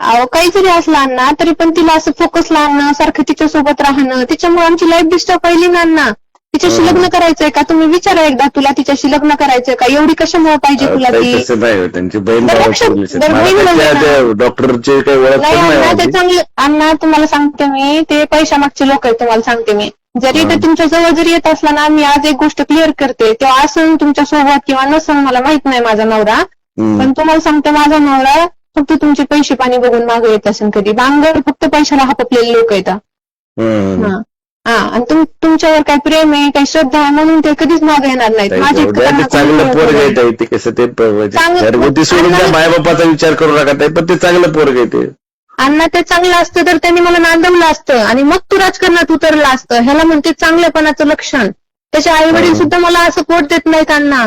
अहो काही जरी असला ना तरी पण तिला असं फोकस लावणं सारखं तिच्या सोबत राहणं तिच्यामुळे आमची लाईफ डिस्टर्ब पहिली ना ना तिच्याशी. लग्न करायचंय का तुम्ही विचारा एकदा तुला तिच्याशी लग्न करायचंय का एवढी कशामुळे पाहिजे तुला ताई ती तसं नाही हो, त्यांची बहीण बरं, भावाचे लक्षात- relation. बरं, बहीण मला त्याच्या ना- त्या डॉक्टरची काही ओळख नाही पण नाही अण्णा ते माझी. चांगले अण्णा तुम्हाला सांगते मी ते पैशा मागचे लोक आहेत तुम्हाला सांगते मी जरी ते. तुमच्या जवळ जरी येत असला ना मी आज एक गोष्ट क्लिअर करते तेव्हा असून तुमच्यासोबत किंवा नसून मला माहीत नाही माझा नवरा हम्म. पण तुम्हाला सांगते माझा नवरा फक्त तुमचे पैसे पाणी बघून मागे येत असेल कधी. बांगर फक्त पैशाला हापलेले लोक येतात. हा. हा. आणि तुम तुमच्यावर काही प्रेम आहे काही श्रद्धा आहे म्हणून ते कधीच मागे येणार नाहीत. माझे चांगलं पोरग आहे. ताई, ते कसं ते प- चांगलं- घरगुती सोडून त्या आणि- मायबापाचा विचार करू नका ताई, पण ते चांगलं पोरग आहे ते. अण्णा ते चांगलं असतं तर त्यांनी मला नांदवलं असतं. आणि मग तू राजकारणात उतरलं असतं. ह्याला म्हणते चांगलेपणाचं लक्षण. त्याचे आई वडील हं. सुद्धा मला सपोर्ट देत नाहीत अण्णा.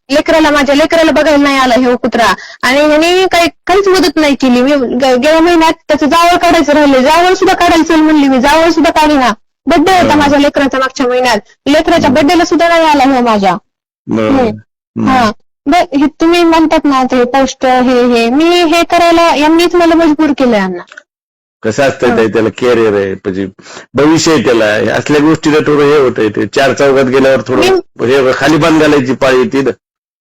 लेकराला माझ्या लेकराला बघायला नाही आला हे कुत्रा. आणि ह्याने काही काहीच मदत नाही केली. मी गेल्या महिन्यात त्याचं जावळ काढायचं राहिले. जावळ सुद्धा काढायचं म्हणली मी. जावळ सुद्धा काढीना. बड्डे होता माझ्या लेकराचा मागच्या महिन्यात. लेकराच्या बड्डेला सुद्धा नाही आला हे माझ्या. बरं. हम्म. हा. हे तुम्ही म्हणतात ना ते पोस्ट हे हे. मी हे करायला यांनीच मला मजबूर केलं यांना. कसं असतंय त्याला कॅरियर आहे. म्हणजे भविष्य आहे त्याला. हे असल्या गोष्टीला थोडं हे होतंय ते. चार चौकात गेल्यावर थोडं हे खाली बांध घालायची पाळी येते.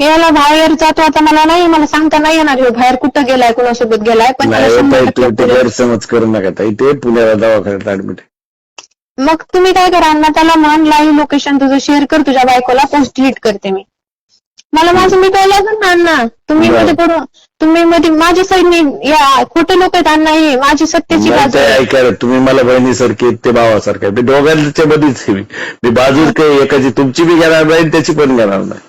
याला बाहेर जातो आता मला नाही मला सांगता नाही येणार ह्यो बाहेर कुठं गेलाय कुणासोबत गेलाय पण नाही त्याला हो शंभर ताई, टक्के तुम्ही ते पोरं- गैरसमज करू नका ताई ते पुण्याला दवाखान्यात ऍडमिट मग तुम्ही काय करा अण्णा त्याला म्हण लाईव्ह लोकेशन तुझं शेअर कर तुझ्या बायकोला पोस्ट डिलीट करते मी मला माझं मिटवायला लागेल ना अण्णा तुम्ही बरं. मध्ये पडून तुम्ही मध्ये माझ्या साईडने या खोटे लोक आहेत अण्णा हे माझी सत्याची बाजू आहे. ऐका रे, तुम्ही मला बहिणीसारखे ते भावासारखे. ते दोघांच्या मध्येच आहे मी मी बाजूच काही एकाची तुमची बी घेणार नाही त्याची पण घेणार नाही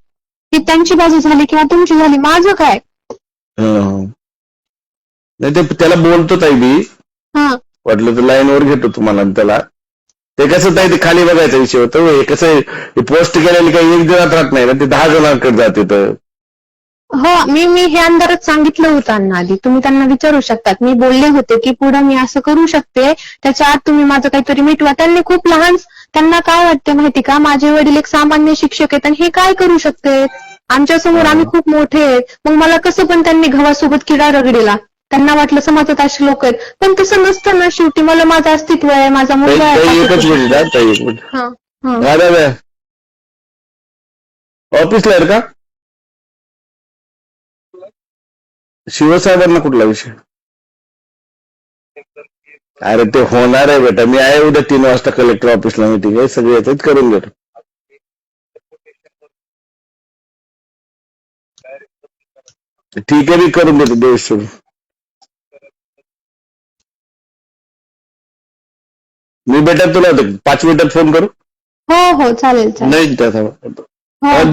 त्यांची बाजू झाली किंवा तुमची झाली माझं काय? हं. नाही ते त्याला बोलतो ताई मी. हा. वाटलं तर लाईनवर घेतो तुम्हाला आणि त्याला. ते कसं ताई ते खाली बघायचा विषय होतो. हे कसं पोस्ट केलेले काही एक जणात राहत नाही ना ते दहा जणांकडे जाते तर हो मी मी हे अंधारात सांगितलं होतं अण्णा आधी. तुम्ही त्यांना विचारू शकतात. मी बोलले होते की पुढे मी असं करू शकते. त्याच्या आत तुम्ही माझं काहीतरी मिटवा. त्यांनी खूप लहान त्यांना काय वाटते माहिती का? माझे वडील एक सामान्य शिक्षक आहेत आणि हे काय करू शकते? आमच्यासमोर आम्ही खूप मोठे आहेत. मग मला कसं पण त्यांनी गव्हासोबत किडा रगडीला. त्यांना वाटलं समाजात असे लोक आहेत. पण तसं नसतं ना शेवटी. मला माझं अस्तित्व आहे माझा मुलगा आहे. ऑफिसला आहे का? शिवसाहेबांना कुठला विषय? अरे ते होणार आहे बेटा. मी आहे उद्या तीन वाजता कलेक्टर ऑफिसला मिटिंग आहे. सगळे येतात करून घेतो ठीक आहे मी करून देतो. देश सोडून मी बेटा तुला पाच मिनिटात फोन करू? हो हो चालेल चालेल. नाही त्याचा हो.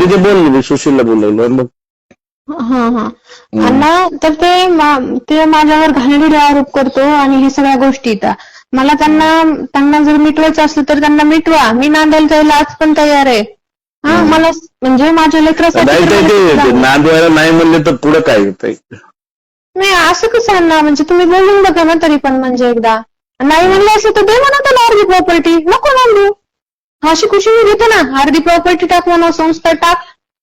तिथे बोललो मी सुशीलला बोललो मग हा हा. अण्णा तर ते ते माझ्यावर घाणेरडे आरोप करतो आणि हे सगळ्या गोष्टी मला त्यांना त्यांना जर मिटवायचं असलं तर त्यांना मिटवा. मी नांदायला जायला आज पण तयार आहे. हा. मला म्हणजे माझ्या लेकरासाठी नाही मला नांदवायला म्हणले तर पुढं काय नाही असं कसं अण्णा म्हणजे तुम्ही बोलून बघा ना तरी पण म्हणजे एकदा. नाही म्हणलं असं तर दे म्हणा त्याला अर्धी प्रॉपर्टी नको नांदू अशी खुशी मी घेते ना. अर्धी प्रॉपर्टी टाक म्हणा संस्था टाक.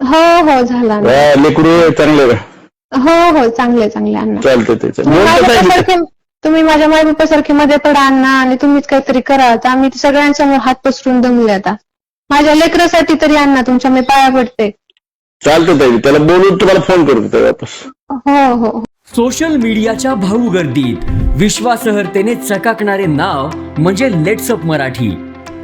हो हो झाला. हा, लेकरू चांगले हो हो चांगले चांगले अण्णा. चालतंय ते तुम्ही बोलतो ताई मी. माझ्यासारखे तुम्ही माझ्या मायबापासारखे मध्ये पडा अण्णा आणि तुम्हीच काहीतरी करा. आता आम्ही सगळ्यांसमोर हात पसरून दमले आता. माझ्या लेकरासाठी तरी अण्णा तुमच्या मी पाया पडते. चालतंय ताई. त्याला बोलून तुम्हाला फोन करतो ताई वापस. हो हो सोशल मीडियाच्या भाऊ गर्दीत. विश्वासार्हतेने चकाकणारे नाव म्हणजे लेट्सअप मराठी.